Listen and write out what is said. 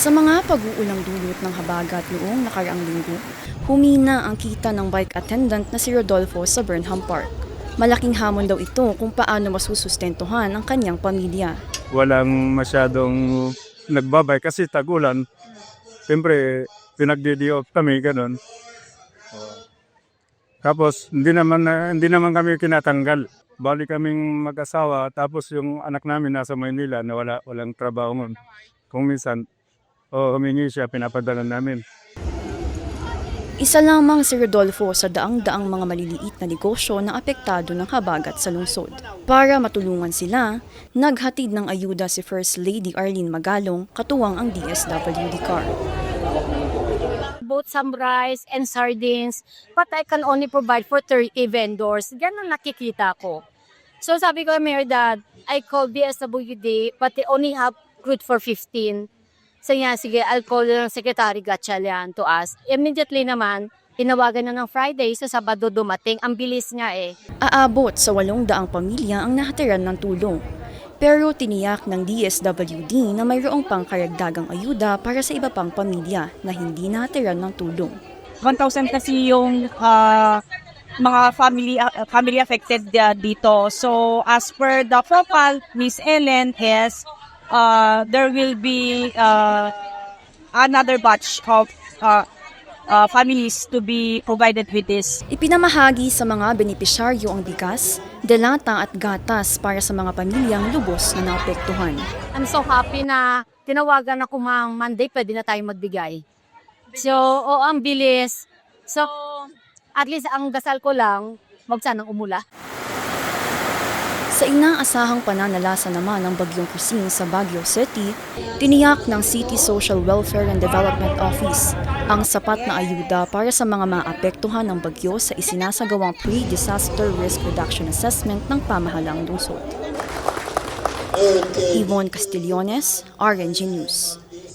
Sa mga pag-uulang dulot ng habagat noong nakaraang linggo, humina ang kita ng bike attendant na si Rodolfo sa Burnham Park. Malaking hamon daw ito kung paano masusustentuhan ang kanyang pamilya. walang masyadong nagbabay kasi tagulan. Siyempre, pinagdidiop kami, ganun. Tapos, hindi naman, na- hindi naman kami kinatanggal. Bali kaming mag-asawa, tapos yung anak namin nasa Maynila na wala, walang trabaho ngon. Kung minsan, o humingi siya, pinapadala namin. Isa lamang si Rodolfo sa daang-daang mga maliliit na negosyo na apektado ng habagat sa lungsod. Para matulungan sila, naghatid ng ayuda si First Lady Arlene Magalong katuwang ang DSWD car. both some rice and sardines, but I can only provide for 30 vendors. Ganun nakikita ko. So sabi ko, Mayor Dad, I called BSWD, but they only have good for 15. So nga, sige, I'll call ng Secretary Gatchalian to ask. Immediately naman, tinawagan na ng Friday, sa Sabado dumating. Ang bilis nga eh. Aabot sa walong daang pamilya ang nahatiran ng tulong. Pero tiniyak ng DSWD na mayroong pang karagdagang ayuda para sa iba pang pamilya na hindi nahatiran ng tulong. 1,000 kasi yung ah, mga family ah, family affected ah, dito. So as per the profile, Miss Ellen has uh, there will be uh, another batch of uh, uh, families to be provided with this. Ipinamahagi sa mga benepisyaryo ang bigas, delata at gatas para sa mga pamilyang lubos na naapektuhan. I'm so happy na tinawagan ako mang Monday, pwede na tayo magbigay. So, oo, ang bilis. So, at least ang dasal ko lang, wag sanang umula. Sa inaasahang pananalasa naman ng Bagyong Christine sa Baguio City, tiniyak ng City Social Welfare and Development Office ang sapat na ayuda para sa mga maapektuhan ng bagyo sa isinasagawang Pre-Disaster Risk Reduction Assessment ng pamahalang lungsod. Yvonne Castillones, RNG News.